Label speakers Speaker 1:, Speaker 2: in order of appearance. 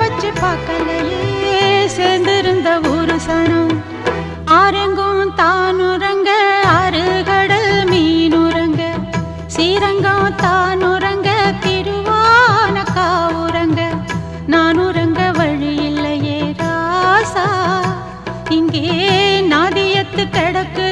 Speaker 1: வச்சு பார்க்கலையே சேர்ந்திருந்த ஒரு சனம். ஆரங்கும் தானுரங்க ஆறு கடல் மீனுரங்க. சீரங்கம் தானுரங்க திருவானக்கா உரங்க நான் உறங்க வழி இல்லையே ராசா. இங்கே நாதியத்து கிடக்கு